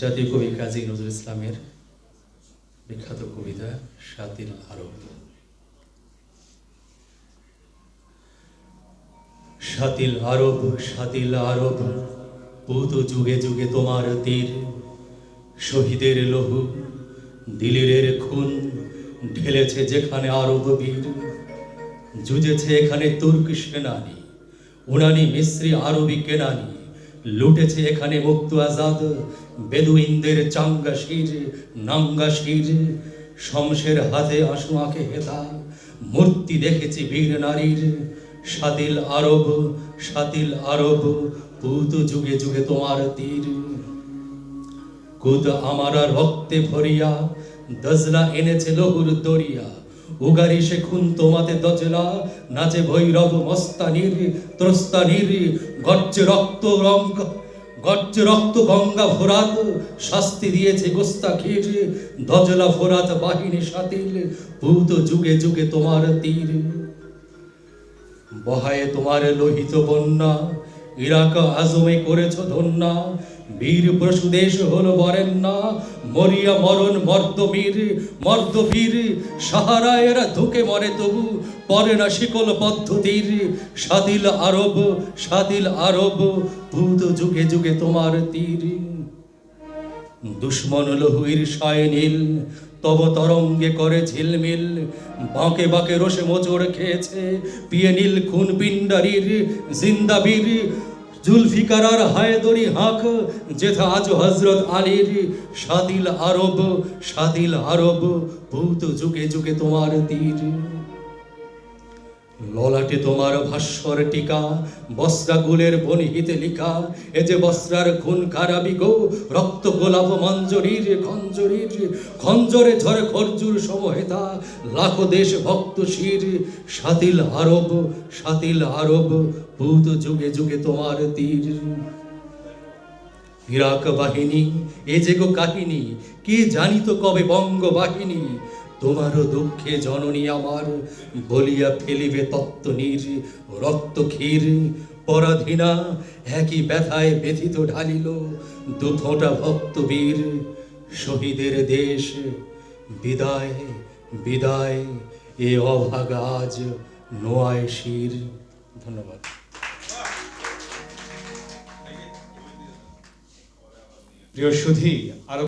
জাতীয় কবি কাজী নজরুল ইসলামের বিখ্যাত কবিতা সাতিল আরব। সাতিল আরব সাতিল আরব, পুত যুগে যুগে তোমার তীর, শহীদের লহু দিলিরের খুন, ঢেলেছে যেখানে আরব বীর, যুজেছে এখানে তুর্ক সেনানি, উনানি মিস্রি আরবি কেনানি লুটেছে এখানে মুক্ত আজাদ বেদুইনদের চাঙ্গা শির নাঙ্গা শির শমশের হাতে আঁসু আঁকে হেতা মূর্তি দেখেছি বীর নারীর। সাতিল আরব সাতিল আরব, পুত যুগে যুগে তোমার তীর। কুত আমারা রক্তে ভরিয়া দজলা এনেছে লহুর দরিয়া। উগারি সে খুন তোমাতে দজলা, নাচে ভৈরব মস্তানির, ত্রস্তানির, গর্জে রক্ত রঙ্গ, গর্জে রক্ত গঙ্গা ফোরাত শাস্তি দিয়েছে গোস্তাখির দজলা ফোরাত বাহিনী সাতিল ভূত যুগে যুগে তোমার তীর। বহায়ে তোমার লোহিত বন্যা ইরাক আজমে করেছ ধন্যা, বীর প্রসুদেশ হল বরেন না মরিয়া মরণ মর্দবীর মর্দবীর সাহারায়েরা ধুকে মরে তবু, পরে না শিকল পদ্ধতির সাদিল আরব সাদিল আরব, ভূত যুগে যুগে তোমার তীর। দুশ্মন লহুইর সায় নীল তব তরঙ্গে করে ঝিলমিল, বাঁকে বাঁকে রসে মোচড় খেয়েছে। পিয়ে নীল খুন পিণ্ডারির জিন্দাবীর জুলফিকার আর হায়দরি হাঁক, যেথা আজ হজরত আলীর। সাদিল আরব সাদিল আরব, ভূত যুগে যুগে তোমার তীর। ললাটে তোমার ভাস্বর টিকা বস্ত্রা গুলের বনিহিতে লিখা। এ যে বস্ত্রার খুন খারাপি গো, রক্ত গোলাপ মঞ্জরির খঞ্জরির, খঞ্জরে ঝরে খরজুর সমহেতা, লাখো দেশ ভক্ত শির। সাতিল আরব সাতিল আরব, ভূত যুগে যুগে তোমার তীর। ইরাক বাহিনী, এ যে গো কাহিনী, কে জানিত কবে বঙ্গ বাহিনী তোমারও দুঃখে জননী আমার বলিয়া ফেলিবে তত্ত্ব নীর, রক্ত ক্ষীর। পরাধীনা একই ব্যথায় ব্যথিত ঢালিল দু ফোঁটা ভক্তবীর। শহীদের দেশ, বিদায় বিদায়, এ অভাগা আজ নোয়ায় শির। ধন্যবাদ। প্রিয় সুধী, আরও